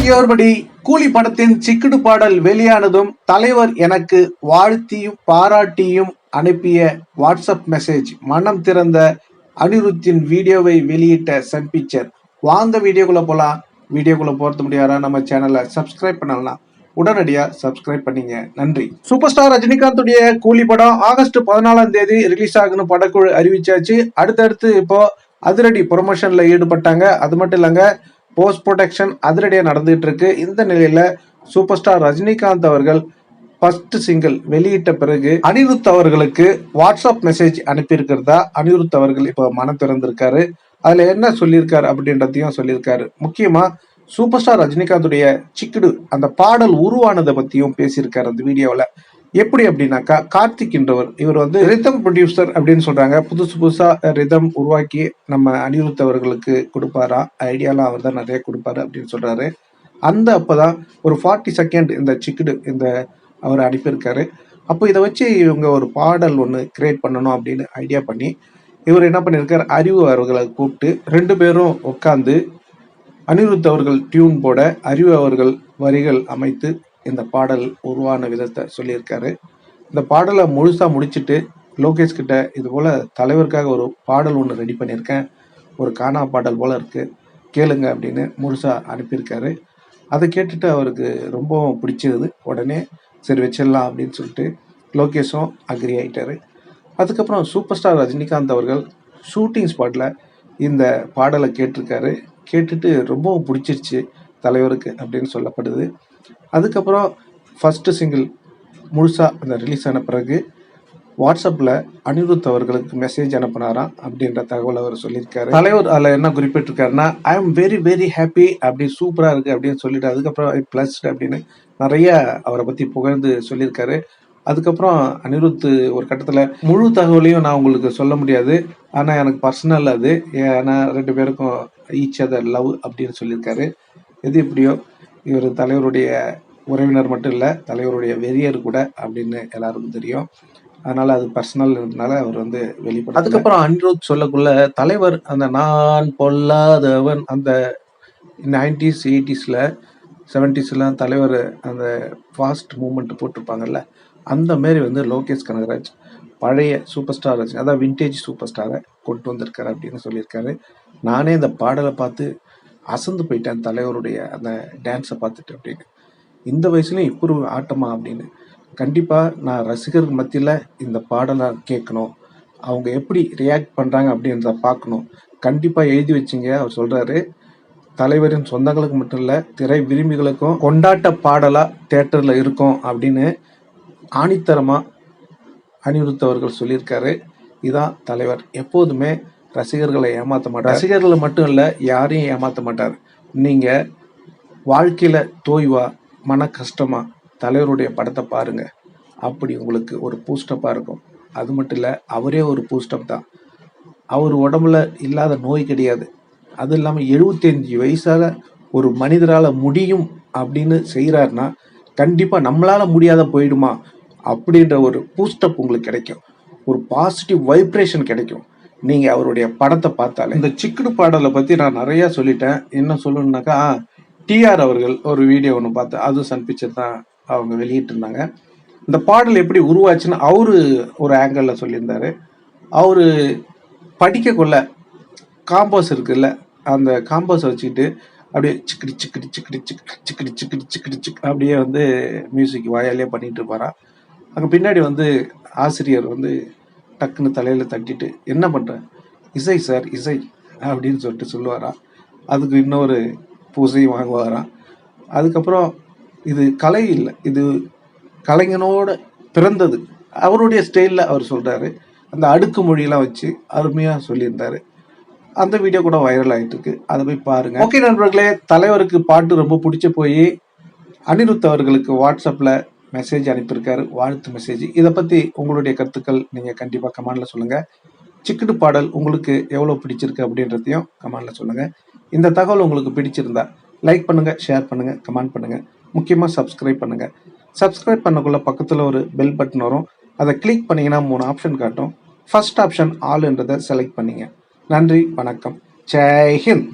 Morning கூலி படத்தின் சிக்கிடு பாடல் வெளியானதும் தலைவர் எனக்கு வாழ்த்தியும் பாராட்டியும் அனுப்பிய வாட்ஸ்அப் மெசேஜ். மனம் திறந்த அனிருத்தின் வீடியோவை வெளியிட்ட சன் பிக்சர். வாங்க வீடியோக்குள்ள போலாம். வீடியோக்குள்ள போறது முடியாதா? நம்ம சேனலை சப்ஸ்கிரைப் பண்ணலாம். உடனடியா சப்ஸ்கிரைப் பண்ணீங்க. நன்றி. சூப்பர் ஸ்டார் ரஜினிகாந்துடைய கூலி படம் ஆகஸ்ட் பதினாலாம் தேதி ரிலீஸ் ஆகுன்னு படக்குழு அறிவிச்சாச்சு. அடுத்தடுத்து இப்போ அதிரடி ப்ரொமோஷன்ல ஈடுபட்டாங்க. அது மட்டும் இல்லைங்க போஸ்ட் ப்ரொடக்ஷன் அதிரடியாக நடந்துகிட்டு இருக்கு இந்த நிலையில சூப்பர் ஸ்டார் ரஜினிகாந்த் அவர்கள் ஃபர்ஸ்ட் சிங்கிள் வெளியிட்ட பிறகு அனிருத் அவர்களுக்கு வாட்ஸ்அப் மெசேஜ் அனுப்பியிருக்கிறதா? அனிருத் அவர்கள் இப்போ மனம் திறந்திருக்காரு. அதில் என்ன சொல்லியிருக்காரு அப்படின்றதையும் சொல்லியிருக்காரு. முக்கியமாக சூப்பர் ஸ்டார் ரஜினிகாந்துடைய சிக்குடு அந்த பாடல் உருவானதை பற்றியும் பேசியிருக்காரு அந்த வீடியோவில். எப்படி அப்படின்னாக்கா கார்த்திக் என்றவர் இவர் வந்து ரிதம் ப்ரொடியூசர் அப்படின்னு சொல்றாங்க. புதுசு புதுசா ரிதம் உருவாக்கி நம்ம அனிருத் அவர்களுக்கு கொடுப்பாரா? ஐடியாலாம் அவர் தான் நிறைய கொடுப்பாரு அப்படின்னு சொல்றாரு. அந்த அப்போதான் ஒரு ஃபார்ட்டி செகண்ட் இந்த சிக்குடு இந்த அவர் அனுப்பியிருக்காரு. அப்போ இதை வச்சு இவங்க ஒரு பாடல் ஒன்று கிரியேட் பண்ணணும் அப்படின்னு ஐடியா பண்ணி இவர் என்ன பண்ணியிருக்காரு? அறிவு அவர்களை கூப்பிட்டு ரெண்டு பேரும் உட்காந்து அனிருத் அவர்கள் டியூன் போட அறிவு அவர்கள் வரிகள் அமைத்து இந்த பாடல் உருவான விதத்தை சொல்லியிருக்காரு. இந்த பாடலை முழுசாக முடிச்சுட்டு லோகேஷ் கிட்ட இது போல் தலைவருக்காக ஒரு பாடல் ஒன்று ரெடி பண்ணியிருக்கேன். ஒரு கானா பாடல் போல் இருக்குது கேளுங்க அப்படின்னு முழுசாக அனுப்பியிருக்காரு. அதை கேட்டுட்டு அவருக்கு ரொம்பவும் பிடிச்சது உடனே சரி வச்சிடலாம் அப்படின்னு சொல்லிட்டு லோகேஷும் அக்ரி ஆகிட்டாரு அதுக்கப்புறம் சூப்பர் ஸ்டார் ரஜினிகாந்த் அவர்கள் ஷூட்டிங் ஸ்பாட்டில் இந்த பாடலை கேட்டிருக்காரு. கேட்டுட்டு ரொம்பவும் பிடிச்சிருச்சு தலைவருக்கு அப்படின்னு சொல்லப்படுது. அதுக்கப்புறம் ஃபஸ்ட்டு சிங்கிள் முழுசாக அந்த ரிலீஸ் ஆன பிறகு வாட்ஸ்அப்பில் அனிருத் அவர்களுக்கு மெசேஜ் அனுப்புனாராம் அப்படின்ற தகவல் அவர் சொல்லியிருக்காரு. தலைவர் அதில் என்ன குறிப்பிட்டிருக்காருன்னா I'm very very happy அப்படி சூப்பராக இருக்குது அப்படின்னு சொல்லிட்டு அதுக்கப்புறம் ப்ளஸ் அப்படின்னு நிறைய அவரை பற்றி புகழ்ந்து சொல்லியிருக்காரு. அதுக்கப்புறம் அனிருத் ஒரு கட்டத்தில் முழு தகவலையும் நான் உங்களுக்கு சொல்ல முடியாது. ஆனால் எனக்கு பர்சனல் அது. ஏன்னா ரெண்டு பேருக்கும் ஈச் அதர் லவ் அப்படின்னு சொல்லியிருக்காரு. எது எப்படியோ இவர் தலைவருடைய உறவினர் மட்டும் இல்லை தலைவருடைய வெறியர் கூட அப்படின்னு எல்லாருக்கும் தெரியும். அதனால அது பர்சனல் இருந்தனால அவர் வந்து வெளிப்பட அதுக்கப்புறம் அனிருத் சொல்லக்குள்ள தலைவர் அந்த நான் பொல்லாதவன் அந்த நைன்டிஸ் எயிட்டிஸில் செவன்டிஸ்லாம் தலைவர் அந்த ஃபாஸ்ட் மூமெண்ட் போட்டிருப்பாங்கல்ல அந்த மாரி வந்து லோகேஷ் கனகராஜ் பழைய சூப்பர் ஸ்டார் ரஜினி அதான் வின்டேஜ் சூப்பர் ஸ்டாரை கொண்டு வந்திருக்காரு அப்படின்னு சொல்லியிருக்காரு. நானே இந்த பாடலை பார்த்து அசந்து போயிட்டேன் தலைவருடைய அந்த டான்ஸை பார்த்துட்டு அப்படின்னு. இந்த வயசுலேயும் இப்போ ஒரு ஆட்டமா அப்படின்னு. கண்டிப்பாக நான் ரசிகர்கள் மத்தியில் இந்த பாடலை கேட்கணும். அவங்க எப்படி ரியாக்ட் பண்ணுறாங்க அப்படின்றத பார்க்கணும். கண்டிப்பாக எழுதி வச்சிங்க. அவர் சொல்கிறாரு தலைவரின் சொந்தங்களுக்கு மட்டும் இல்லை திரை விரும்பிகளுக்கும் கொண்டாட்ட பாடலாக தேட்டரில் இருக்கும் அப்படின்னு ஆணித்தரமாக அனிருத் அவர்கள் சொல்லியிருக்காரு. இதான் தலைவர். எப்போதுமே ரசிகர்களை ஏமாற்ற மாட்டார். ரசிகர்களை மட்டும் இல்லை யாரையும் ஏமாற்ற மாட்டார். நீங்கள் வாழ்க்கையில் தோய்வா மன கஷ்டமா தலைவருடைய படத்தை பாருங்க. அப்படி உங்களுக்கு ஒரு பூஸ்டப்பாக இருக்கும். அது மட்டும் இல்லை அவரே ஒரு பூஸ்டப் தான். அவர் உடம்புல இல்லாத நோய் கிடையாது. அது இல்லாமல் எழுபத்தஞ்சு வயசாக ஒரு மனிதரால் முடியும் அப்படின்னு செய்கிறாருன்னா கண்டிப்பாக நம்மளால் முடியாத போயிடுமா? அப்படின்ற ஒரு பூஸ்டப் உங்களுக்கு கிடைக்கும். ஒரு பாசிட்டிவ் வைப்ரேஷன் கிடைக்கும். நீங்கள் அவருடைய படத்தை பார்த்தாலே. இந்த சிக்குடு பாடலை பற்றி நான் நிறையா சொல்லிட்டேன். என்ன சொல்லணுன்னாக்கா டிஆர் அவர்கள் ஒரு வீடியோ ஒன்று பார்த்தேன் அதுவும் சன் பிக்சர் தான் அவங்க வெளியிட்டிருந்தாங்க. இந்த பாடல் எப்படி உருவாச்சுன்னு அவரு ஒரு ஆங்கிளில் சொல்லியிருந்தாரு. அவரு படிக்கக்குள்ள காம்போஸ் இருக்குல்ல அந்த காம்போஸை வச்சுக்கிட்டு அப்படியே சிக்கடி சிக்கடி சிக்கடி சிக்கடி சிக்கடி சிக்கடி சிக்கடி சிக் அப்படியே வந்து மியூசிக் வாயாலே பண்ணிட்டு இருப்பாராம் அங்கே பின்னாடி வந்து ஆசிரியர் வந்து டக்குன்னு தலையில் தட்டிட்டு என்ன பண்ணுற இசை சார் இசை அப்படின்னு சொல்லிட்டு சொல்லுவாராம். அதுக்கு இன்னொரு பூசை வாங்குவாராம். அதுக்கப்புறம் இது கலை இல்லை. இது கலைஞனோட பிறந்தது. அவருடைய ஸ்டைலில் அவர் சொல்கிறாரு அந்த அடுக்கு மொழியெல்லாம் வச்சு அருமையாக சொல்லியிருந்தார். அந்த வீடியோ கூட வைரல் ஆகிட்டு இருக்கு அதை போய் பாருங்கள் ஓகே நண்பர்களே தலைவருக்கு பாட்டு ரொம்ப பிடிச்ச போய் அனிருத் அவர்களுக்கு வாட்ஸ்அப்பில் மெசேஜ் அனுப்பியிருக்காரு வாழ்த்து மெசேஜ் இதை பற்றி உங்களுடைய கருத்துக்கள் நீங்கள் கண்டிப்பாக கமெண்டில் சொல்லுங்கள் சிக்கட்டு பாடல் உங்களுக்கு எவ்வளோ பிடிச்சிருக்கு அப்படின்றதையும் கமெண்டில் சொல்லுங்கள் இந்த தகவல் உங்களுக்கு பிடிச்சிருந்தா லைக் பண்ணுங்கள் ஷேர் பண்ணுங்கள் கமெண்ட் பண்ணுங்கள் முக்கியமாக சப்ஸ்கிரைப் பண்ணுங்கள் சப்ஸ்கிரைப் பண்ணக்குள்ள பக்கத்தில் ஒரு பெல் பட்டன் வரும். அதை கிளிக் பண்ணீங்கன்னா மூணு ஆப்ஷன் காட்டும். ஃபர்ஸ்ட் ஆப்ஷன் ஆல்ன்றதை செலக்ட் பண்ணீங்க. நன்றி வணக்கம். ஜெய் ஹிந்த்.